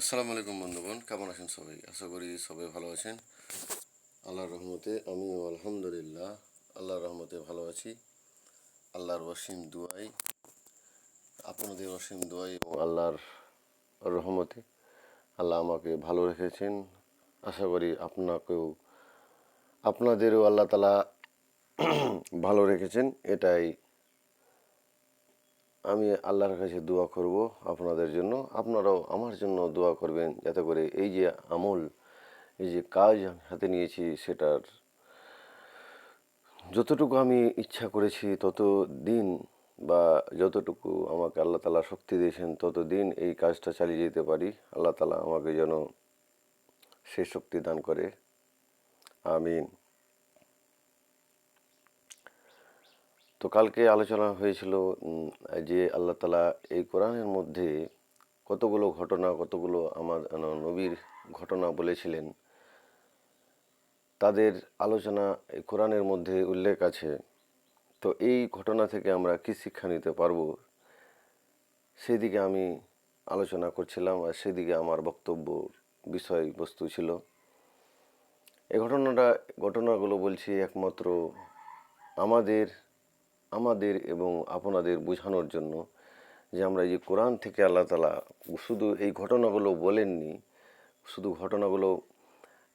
আসসালামু আলাইকুম বন্ধুগণ, কেমন আছেন সবাই? আশা করি সবাই ভালো আছেন। আল্লাহর রহমতে আমিও আলহামদুলিল্লাহ আল্লাহর রহমতে ভালো আছি। আল্লাহর অসীম দুয়াই, আপনাদের অসীম দুয়াই এবং আল্লাহর রহমতে আল্লাহ আমাকে ভালো রেখেছেন। আশা করি আপনাকেও, আপনাদেরও আল্লাহ তালা ভালো রেখেছেন, এটাই আমি আল্লাহর কাছে দোয়া করব আপনাদের জন্য। আপনারাও আমার জন্য দোয়া করবেন যাতে করে এই যে আমল, এই যে কাজ আমি হাতে নিয়েছি সেটার যতটুকু আমি ইচ্ছা করেছি তত দিন বা যতটুকু আমাকে আল্লাহ তালা শক্তি দিয়েছেন তত দিন এই কাজটা চালিয়ে যেতে পারি। আল্লাহ তালা আমাকে যেন সেই শক্তি দান করে। আমিন। তো কালকে আলোচনা হয়েছিল যে আল্লাহ তালা এই কোরআনের মধ্যে কতগুলো ঘটনা, কতগুলো আমার নবীর ঘটনা বলেছিলেন। তাদের আলোচনা এই কোরআনের মধ্যে উল্লেখ আছে। তো এই ঘটনা থেকে আমরা কী শিক্ষা নিতে পারব? সেদিকে আমি আলোচনা করছিলাম আর সেদিকে আমার বক্তব্য বিষয়বস্তু ছিল। এই ঘটনাটা, ঘটনাগুলো বলছি একমাত্র আমাদের আমাদের এবং আপনাদের বোঝানোর জন্য যে আমরা যে কোরআন থেকে আল্লাহ তালা শুধু এই ঘটনাগুলো বলেননি, শুধু ঘটনাগুলো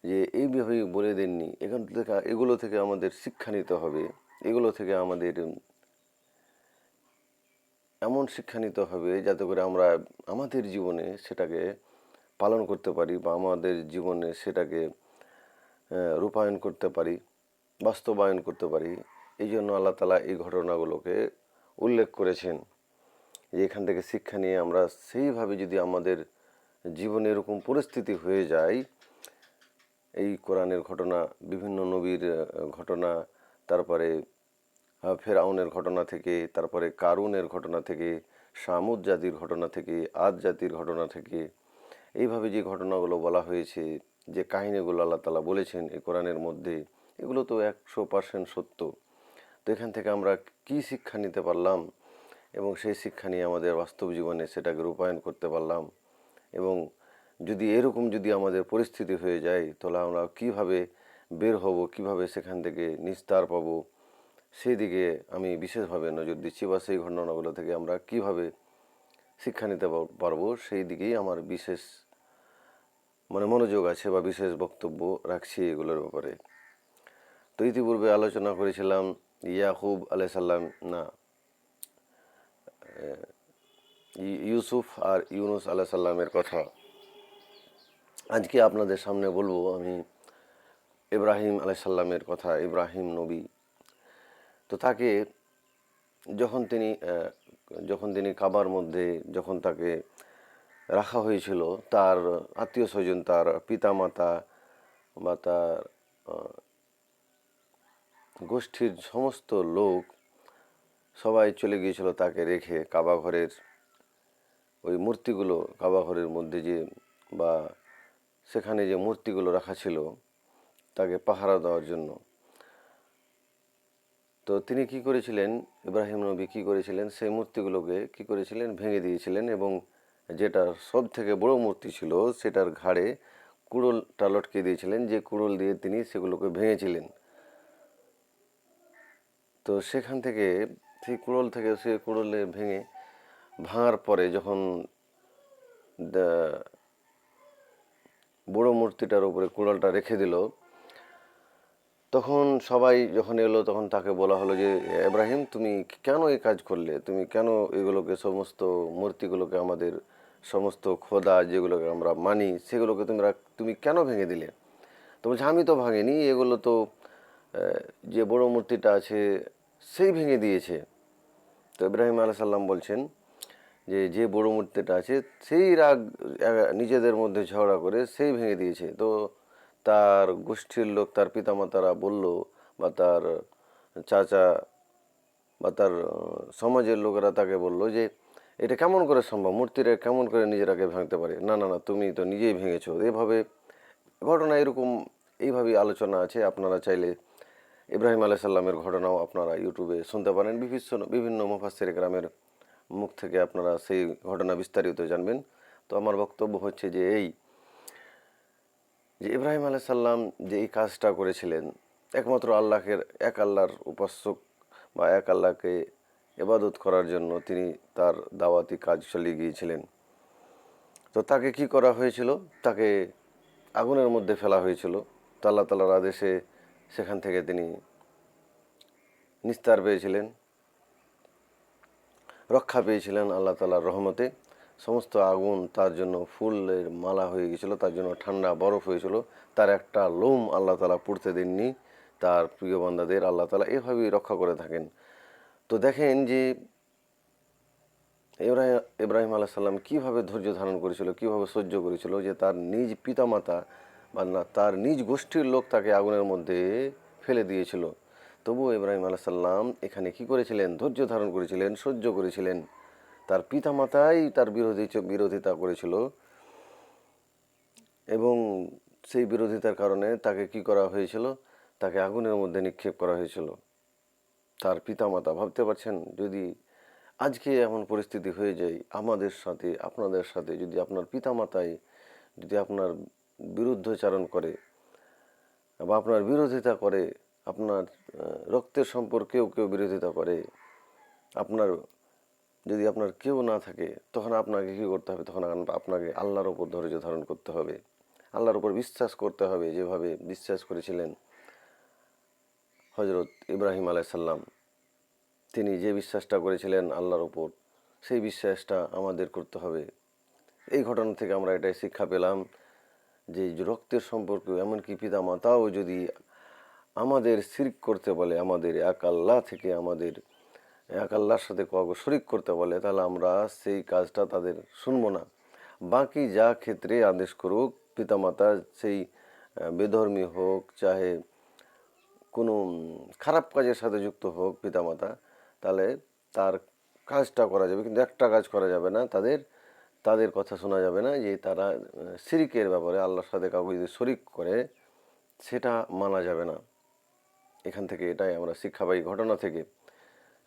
যে এইভাবেই বলে দেননি, এখান থেকে, এগুলো থেকে আমাদের শিক্ষা নিতে হবে, এগুলো থেকে আমাদের এমন শিক্ষা নিতে হবে যাতে করে আমরা আমাদের জীবনে সেটাকে পালন করতে পারি বা আমাদের জীবনে সেটাকে রূপায়ণ করতে পারি, বাস্তবায়ন করতে পারি। এই জন্য আল্লাহ তালা এই ঘটনাগুলোকে উল্লেখ করেছেন যে এখান থেকে শিক্ষা নিয়ে আমরা সেইভাবে যদি আমাদের জীবনে এরকম পরিস্থিতি হয়ে যায়, এই কোরআনের ঘটনা, বিভিন্ন নবীর ঘটনা, তারপরে ফেরাউনের ঘটনা থেকে, তারপরে কারুনের ঘটনা থেকে, সামুদ জাতির ঘটনা থেকে, আদ জাতির ঘটনা থেকে, এইভাবে যে ঘটনাগুলো বলা হয়েছে, যে কাহিনীগুলো আল্লাহ তালা বলেছেন এই কোরআনের মধ্যে, এগুলো তো একশো পার্সেন্ট সত্য। তো এখান থেকে আমরা কি শিক্ষা নিতে পারলাম? এবং সেই শিক্ষা নিয়ে আমাদের বাস্তব জীবনে সেটাকে রূপায়ণ করতে পারলাম। এবং যদি এরকম যদি আমাদের পরিস্থিতি হয়ে যায়, তাহলে আমরা কীভাবে বের হব, কীভাবে সেখান থেকে নিস্তার পাবো? সেই দিকে আমি বিশেষভাবে নজর দিচ্ছি বা সেই ঘটনাগুলো থেকে আমরা কীভাবে শিক্ষা নিতে পার- পারব সেই দিকেই আমার বিশেষ মানে মনোযোগ আছে বা বিশেষ বক্তব্য রাখছি এগুলোর ব্যাপারে। তো ইতিপূর্বে আলোচনা করেছিলাম ইয়াকুব আলাই সাল্লাম না ইউসুফ আর ইউনুস আলাহ সাল্লামের কথা। আজকে আপনাদের সামনে বলব আমি ইব্রাহিম আলাই সাল্লামের কথা, ইব্রাহিম নবী। তো তাকে যখন তিনি যখন তিনি কাবার মধ্যে যখন তাকে রাখা হয়েছিল, তার আত্মীয় স্বজন, তার পিতামাতা বা তার গোষ্ঠীর সমস্ত লোক সবাই চলে গিয়েছিল তাকে রেখে কাবা ঘরের ওই মূর্তিগুলো কাবা ঘরের মধ্যে যে বা সেখানে যে মূর্তিগুলো রাখা ছিল তাকে পাহারা দেওয়ার জন্য। তো তিনি কি করেছিলেন, ইব্রাহিম নবী কি করেছিলেন, সেই মূর্তিগুলোকে কি করেছিলেন, ভেঙে দিয়েছিলেন এবং যেটা সব থেকে বড় মূর্তি ছিল সেটার ঘাড়ে কুড়োলটা লটকে দিয়েছিলেন, যে কুড়োল দিয়ে তিনি সেগুলোকে ভেঙেছিলেন। তো সেখান থেকে সেই কুড়োল থেকে সে কুড়োলে ভেঙে ভাঙার পরে যখন বড় মূর্তিটার উপরে কুড়ালটা রেখে দিল, তখন সবাই যখন এলো তখন তাকে বলা হলো যে, এব্রাহিম, তুমি কেন এই কাজ করলে? তুমি কেন এগুলোকে সমস্ত মূর্তিগুলোকে আমাদের সমস্ত খোদা যেগুলোকে আমরা মানি, সেগুলোকে তুমি তুমি কেন ভেঙে দিলে? তো বলছে, আমি তো ভাঙিনি, এগুলো তো যে বড় মূর্তিটা আছে সেই ভেঙে দিয়েছে। তো ইব্রাহিম আলাহ সাল্লাম বলছেন যে যে বড় মূর্তিটা আছে, সেই রাগ নিজেদের মধ্যে ঝগড়া করে সেই ভেঙে দিয়েছে। তো তার গোষ্ঠীর লোক, তার পিতামাতারা বলল বা তার চাচা বা তার সমাজের লোকেরা তাকে বলল যে, এটা কেমন করে সম্ভব? মূর্তিটা কেমন করে নিজেরাকে ভাঙতে পারে? না না না, তুমি তো নিজেই ভেঙেছো। এভাবে ঘটনা এরকম, এইভাবেই আলোচনা আছে। আপনারা চাইলে ইব্রাহিম আলাহ সাল্লামের ঘটনাও আপনারা ইউটিউবে শুনতে পারেন। বিভিন্ন বিভিন্ন মুফাসের গ্রামের মুখ থেকে আপনারা সেই ঘটনা বিস্তারিত জানবেন। তো আমার বক্তব্য হচ্ছে যে এই, যে ইব্রাহিম আলাইসাল্লাম যে এই কাজটা করেছিলেন, একমাত্র আল্লাহকে, এক আল্লাহর উপাসক বা এক আল্লাহকে এবাদত করার জন্য তিনি তার দাওয়াতি কাজ চালিয়ে গিয়েছিলেন। তো তাকে কি করা হয়েছিল? তাকে আগুনের মধ্যে ফেলা হয়েছিল। তো আল্লাহ তালার আদেশে সেখান থেকে তিনি নিস্তার পেয়েছিলেন, রক্ষা পেয়েছিলেন আল্লাহ তালার রহমতে। সমস্ত আগুন তার জন্য ফুলের মালা হয়ে গেছিল, তার জন্য ঠান্ডা বরফ হয়েছিল, তার একটা লোম আল্লাহ তালা পুড়তে দেননি। তার প্রিয় বান্দাদের আল্লাহ তালা এভাবেই রক্ষা করে থাকেন। তো দেখেন যে ইব্রাহিম ইব্রাহিম আলাহ সাল্লাম কীভাবে ধৈর্য ধারণ করেছিল, কীভাবে সহ্য করেছিল যে তার নিজ পিতামাতা বা না তার নিজ গোষ্ঠীর লোক তাকে আগুনের মধ্যে ফেলে দিয়েছিল। তবুও ইব্রাহিম আলাহ সাল্লাম এখানে কি করেছিলেন? ধৈর্য ধারণ করেছিলেন, সহ্য করেছিলেন। তার পিতামাতাই তার বিরোধী বিরোধিতা করেছিল এবং সেই বিরোধিতার কারণে তাকে কি করা হয়েছিল? তাকে আগুনের মধ্যে নিক্ষেপ করা হয়েছিল। তার পিতামাতা ভাবতে পারছেন, যদি আজকে এমন পরিস্থিতি হয়ে যায়, আমাদের সাথে, আপনাদের সাথে, যদি আপনার পিতামাতাই, যদি আপনার বিরুদ্ধচারণ করে বা আপনার বিরোধিতা করে, আপনার রক্তের সম্পর্কেও কেউ বিরোধিতা করে, আপনার, যদি আপনার কেউ না থাকে, তখন আপনাকে কী করতে হবে? তখন আপনাকে আল্লাহর ওপর ধৈর্য ধারণ করতে হবে। আল্লাহর ওপর বিশ্বাস করতে হবে, যেভাবে বিশ্বাস করেছিলেন হজরত ইব্রাহিম আলাইসাল্লাম তিনি যে বিশ্বাসটা করেছিলেন আল্লাহর ওপর সেই বিশ্বাসটা আমাদের করতে হবে। এই ঘটনা থেকে আমরা এটাই শিক্ষা পেলাম। যে রক্তের সম্পর্ক এমনকি পিতা মাতাও যদি আমাদের শিরিক করতে বলে, আমাদের এক আল্লাহ থেকে আমাদের এক আল্লাহর সাথে কাউকে শরিক করতে বলে, তাহলে আমরা সেই কাজটা তাদের শুনব না। বাকি যা ক্ষেত্রে আদেশ করুক, পিতামাতা সেই বেধর্মী হোক, চাহে কোনো খারাপ কাজের সাথে যুক্ত হোক পিতামাতা, তাহলে তার কাজটা করা যাবে। কিন্তু একটা কাজ করা যাবে না, তাদের তাদের কথা শোনা যাবে না যে তারা আহ, শিরিকের ব্যাপারে আল্লাহর সাথে কাউকে যদি শরিক করে সেটা মানা যাবে না। এখান থেকে এটাই আমরা শিক্ষা পাই ঘটনা থেকে।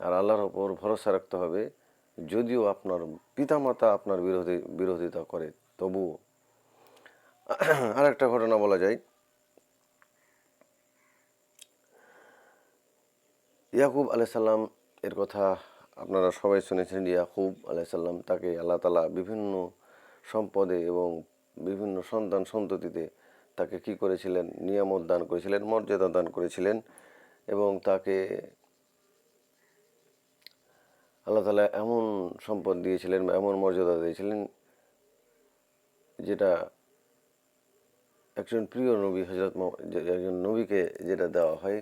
আর আল্লাহর ওপর ভরসা রাখতে হবে যদিও আপনার পিতামাতা আপনার বিরোধী বিরোধিতা করে তবুও। আর একটা ঘটনা বলা যায়। ইয়াকুব আলাইসাল্লাম এর কথা আপনারা সবাই শুনেছেন ইয়াকুব আলাইসাল্লাম তাকে আল্লাহ তালা বিভিন্ন সম্পদে এবং বিভিন্ন সন্তান সন্ততিতে তাকে কি করেছিলেন? নিয়ামত দান করেছিলেন, মর্যাদা দান করেছিলেন এবং তাকে আল্লাহ তালা এমন সম্পদ দিয়েছিলেন বা এমন মর্যাদা দিয়েছিলেন যেটা একজন প্রিয় নবী হজরত একজন নবীকে যেটা দেওয়া হয়,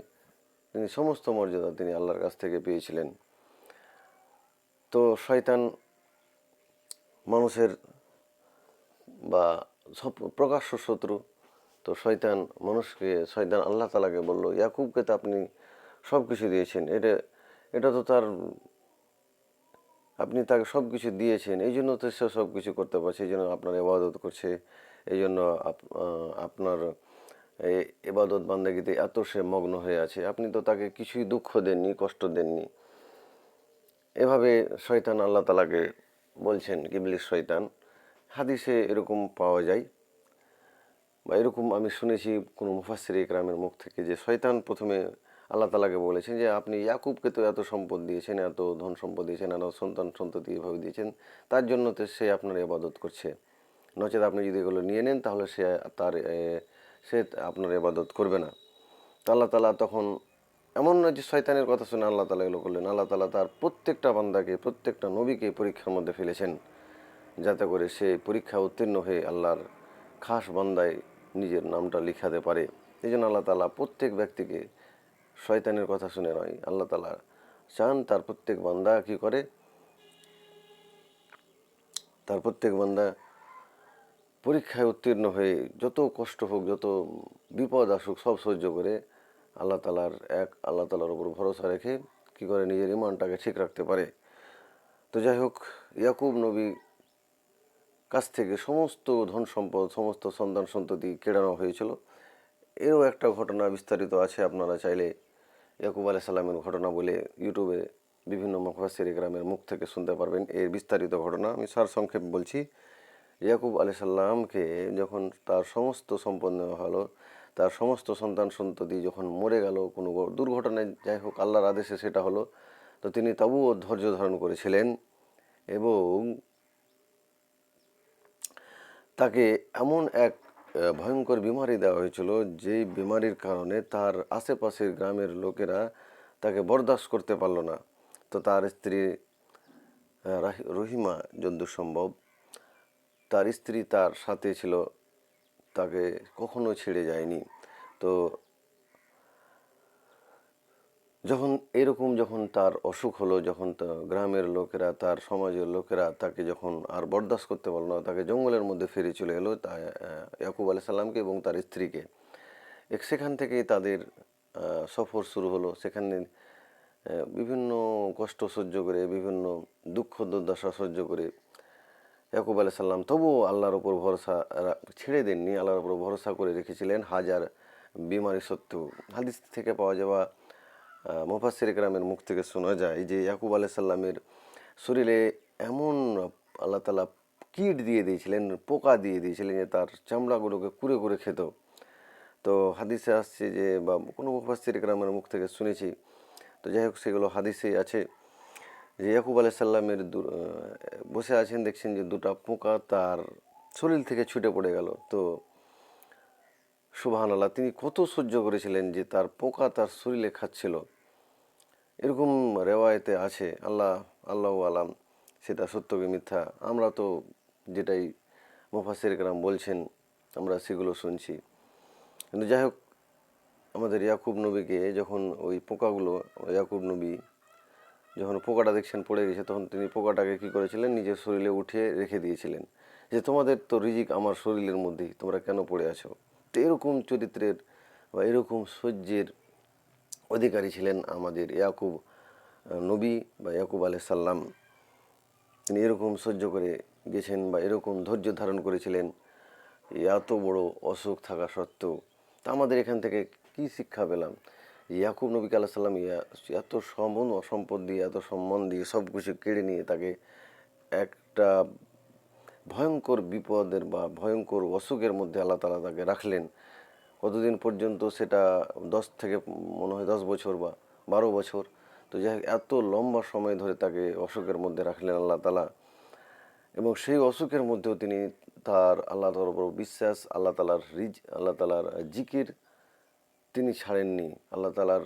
তিনি সমস্ত মর্যাদা তিনি আল্লাহর কাছ থেকে পেয়েছিলেন। তো শয়তান মানুষের বা সব প্রকাশ্য শত্রু, তো শয়তান মানুষকে, শয়তান আল্লাহ তালাকে বলল, ইয়াকুবকে তো আপনি সব কিছু দিয়েছেন। এটা এটা তো তার, আপনি তাকে সব কিছু দিয়েছেন। এই জন্য তো সে সব কিছু করতে পারছে, এই জন্য আপনার এবাদত করছে। এই জন্য আপনার এবাদত বান্দাগিতে এত সে মগ্ন হয়ে আছে। আপনি তো তাকে কিছুই দুঃখ দেননি, কষ্ট দেননি। এভাবে শয়তান আল্লাহ তালাকে বলছেন কিবলিশ শয়তান। হাদিসে এরকম পাওয়া যায় বা এরকম আমি শুনেছি কোনো মুফাসির ইকরামের মুখ থেকে যে শয়তান প্রথমে আল্লাহ তালাকে বলেছেন যে, আপনি ইয়াকুবকে তো এত সম্পদ দিয়েছেন, এত ধন সম্পদ দিয়েছেন, এত সন্তান সন্ততি এভাবে দিয়েছেন, তার জন্য তো সে আপনার ইবাদত করছে। নচেত আপনি যদি এগুলো নিয়ে নেন, তাহলে সে তার সে আপনার ইবাদত করবে না। আল্লাহ তালা তখন এমন নয় যে শয়তানের কথা শুনে আল্লাহ তালা এগুলো করলেন। আল্লাহ তালা তার প্রত্যেকটা বান্দাকে, প্রত্যেকটা নবীকে পরীক্ষার মধ্যে ফেলেছেন। যাতে করে সে পরীক্ষা উত্তীর্ণ হয়ে আল্লাহর খাস বান্দায় নিজের নামটা লিখাতে পারে। এই জন্য আল্লাহ তালা প্রত্যেক ব্যক্তিকে শয়তানের কথা শুনে নয়, আল্লাহ তালা চান তার প্রত্যেক বান্দা কি করে? তার প্রত্যেক বান্দা পরীক্ষায় উত্তীর্ণ হয়ে যত কষ্ট হোক, যত বিপদ আসুক, সব সহ্য করে আল্লাহ তালার এক, আল্লাহ তালার উপর ভরসা রেখে কি করে নিজের ইমানটাকে ঠিক রাখতে পারে? তো যাই হোক, ইয়াকুব নবী কাছ থেকে সমস্ত ধন সম্পদ, সমস্ত সন্তান সন্ততি কেড়ানো হয়েছিল। এরও একটা ঘটনা বিস্তারিত আছে, আপনারা চাইলে ইয়াকুব আলাহ সাল্লামের ঘটনা বলে ইউটিউবে বিভিন্ন মুফাসির গ্রামের মুখ থেকে শুনতে পারবেন। এর বিস্তারিত ঘটনা আমি সার সংক্ষেপ বলছি। ইয়াকুব আলি সাল্লামকে যখন তার সমস্ত সম্পদ নেওয়া হলো তার সমস্ত সন্তান সন্ততি যখন মরে গেল, কোনো দুর্ঘটনায় যাই হোক, আল্লাহর আদেশে সেটা হলো। তো তিনি তবুও ধৈর্য ধারণ করেছিলেন এবং তাকে এমন এক ভয়ঙ্কর বিমারি দেওয়া হয়েছিল, যেই বিমারির কারণে তার আশেপাশের গ্রামের লোকেরা তাকে বরদাস্ত করতে পারল না। তো তার স্ত্রী রহিমা যদ্দূর সম্ভব, তার স্ত্রী তার সাথে ছিল। তাকে কখনো ছেড়ে যায়নি। তো যখন এরকম যখন তার অসুখ হলো, যখন গ্রামের লোকেরা, তার সমাজের লোকেরা তাকে যখন আর বরদাস্ত করতে পারল না, তাকে জঙ্গলের মধ্যে ফিরে চলে এলো তা ইয়াকুব আলি সাল্লামকে এবং তার স্ত্রীকে। সেখান থেকেই তাদের সফর শুরু হলো। সেখানে বিভিন্ন কষ্ট সহ্য করে, বিভিন্ন দুঃখ দুর্দশা সহ্য করে ইয়াকুব আলি সাল্লাম তবুও আল্লাহর ওপর ভরসা ছেড়ে দেননি। আল্লাহর ওপর ভরসা করে রেখেছিলেন হাজার বিমারি সত্ত্বেও হাদিস থেকে পাওয়া যাওয়া মোফাসির গ্রামের মুখ থেকে শোনা যায় যে ইয়াকুব আলি সাল্লামের শরীরে এমন আল্লাহ তালা কীট দিয়ে দিয়েছিলেন, পোকা দিয়ে দিয়েছিলেন যে তার চামড়াগুলোকে কুড়ে কুড়ে খেত। তো হাদিসে আসছে যে বা, কোনো মুফাসির গ্রামের মুখ থেকে শুনেছি। তো যাই হোক, সেগুলো হাদিসেই আছে। যে ইয়াকুব আলাই সাল্লামের দু- বসে আছেন, দেখছেন যে দুটা পোকা তার শরীর থেকে ছুটে পড়ে গেল। তো সুবাহান আল্লাহ তিনি কত সহ্য করেছিলেন যে তার পোকা তার শরীরে খাচ্ছিল? এরকম রেওয়ায়তে আছে, আল্লাহ আল্লাহ আলাম, সেটা সত্য কি মিথ্যা? আমরা তো যেটাই মুফাসির কালাম বলছেন, আমরা সেগুলো শুনছি। কিন্তু যাই হোক, আমাদের ইয়াকুব নবীকে যখন ওই পোকাগুলো, ইয়াকুব নবী যখন পোকাটা দেখছেন পড়ে গেছে, তখন তিনি পোকাটাকে কি করেছিলেন? নিজের শরীরে উঠিয়ে রেখে দিয়েছিলেন। যে তোমাদের তো রিজিক আমার শরীরের মধ্যেই, তোমরা কেন পড়ে আছো? তো এরকম চরিত্রের বা এরকম সহ্যের অধিকারী ছিলেন আমাদের ইয়াকুব নবী বা ইয়াকুব সাল্লাম তিনি এরকম সহ্য করে গেছেন বা এরকম ধৈর্য ধারণ করেছিলেন। এত বড় অসুখ থাকা সত্ত্বেও। তা আমাদের এখান থেকে কি শিক্ষা পেলাম? ইয়াকুব নবী আল্লাহ সাল্লাম ইয়া এত সম্পদ সম্পদ দিয়ে, এত সম্মান দিয়ে সব কিছু কেড়ে নিয়ে তাকে একটা ভয়ঙ্কর বিপদের বা ভয়ঙ্কর অসুখের মধ্যে আল্লাহ তালা তাকে রাখলেন। কতদিন পর্যন্ত সেটা দশ থেকে মনে হয় দশ বছর বা বারো বছর। তো যাই এত লম্বা সময় ধরে তাকে অসুখের মধ্যে রাখলেন আল্লাহ তালা এবং সেই অসুখের মধ্যেও তিনি তার আল্লাহ তালার উপর বিশ্বাস, আল্লাহ তালার রিজ, আল্লাহ তালার জিকির তিনি ছাড়েননি, আল্লাহ তালার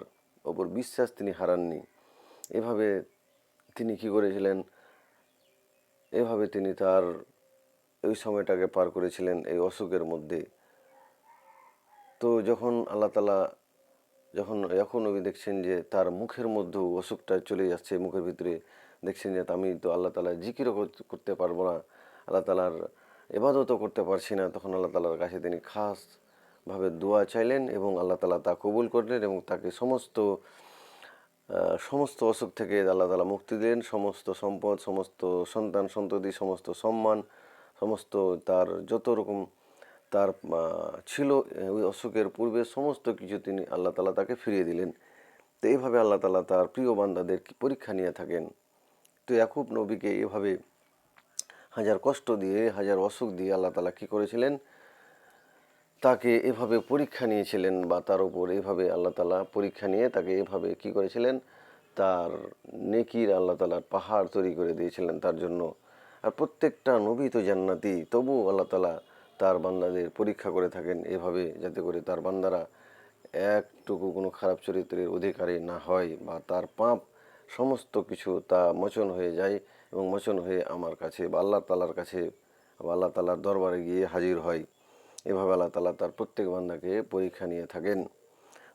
ওপর বিশ্বাস তিনি হারাননি। এভাবে তিনি কি করেছিলেন? এভাবে তিনি তার ওই সময়টাকে পার করেছিলেন এই অসুখের মধ্যে। তো যখন আল্লাহ তালা যখন এখন নবী দেখছেন যে তার মুখের মধ্যেও অসুখটা চলে যাচ্ছে, মুখের ভিতরে দেখছেন যে আমি তো আল্লাহ তালা জিকিরও কর- করতে পারব না, আল্লাহ তালার এবাদতও করতে পারছি না, তখন আল্লাহ তালার কাছে তিনি খাসভাবে দোয়া চাইলেন এবং আল্লাহ তালা তা কবুল করলেন এবং তাকে সমস্ত সমস্ত অসুখ থেকে আল্লাহ তালা মুক্তি দিলেন। সমস্ত সম্পদ, সমস্ত সন্তান সন্ততি, সমস্ত সম্মান, সমস্ত তার যত রকম তার ছিল, ওই অসুখের পূর্বে সমস্ত কিছু তিনি আল্লাহ তালা তাকে ফিরিয়ে দিলেন। তো এইভাবে আল্লাহ তালা তার প্রিয় বান্দাদের পরীক্ষা নিয়ে থাকেন। তো ইয়াকুব নবীকে এভাবে হাজার কষ্ট দিয়ে, হাজার অসুখ দিয়ে আল্লাহ তালা কী করেছিলেন? তাকে এভাবে পরীক্ষা নিয়েছিলেন বা তার উপর এভাবে আল্লাহ তালা পরীক্ষা নিয়ে তাকে এভাবে কি করেছিলেন? তার নেকির আল্লাহ তালার পাহাড় তৈরি করে দিয়েছিলেন তার জন্য। আর প্রত্যেকটা নবী তো জান্নাতি তবু আল্লাহ তালা তার বান্দাদের পরীক্ষা করে থাকেন এভাবে যাতে করে তার বান্দারা একটুকু কোনো খারাপ চরিত্রের অধিকারী না হয় বা তার পাপ সমস্ত কিছু তা মোচন হয়ে যায় এবং মোচন হয়ে আমার কাছে বা আল্লাহ তালার কাছে বা আল্লাহ তালার দরবারে গিয়ে হাজির হয়। এভাবে আল্লাহ তালা তার প্রত্যেক বান্দাকে পরীক্ষা নিয়ে থাকেন।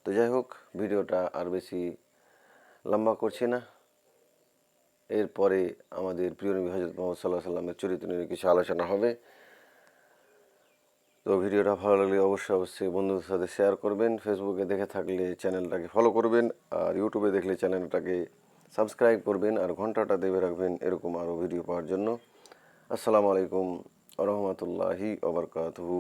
তো যাই হোক, ভিডিওটা আর বেশি লম্বা করছি না। এরপরে আমাদের প্রিয় নবী হজরত মোহাম্মদ সাল্লাহ সাল্লামের চরিত্র নিয়ে কিছু আলোচনা হবে। তো ভিডিওটা ভালো লাগলে অবশ্যই অবশ্যই বন্ধুদের সাথে শেয়ার করবেন। ফেসবুকে দেখে থাকলে চ্যানেলটাকে ফলো করবেন আর ইউটিউবে দেখলে চ্যানেলটাকে সাবস্ক্রাইব করবেন আর ঘন্টাটা দেবে রাখবেন এরকম আরও ভিডিও পাওয়ার জন্য। আসসালামু আলাইকুম রহমতুল্লাহি ওবরকাতহু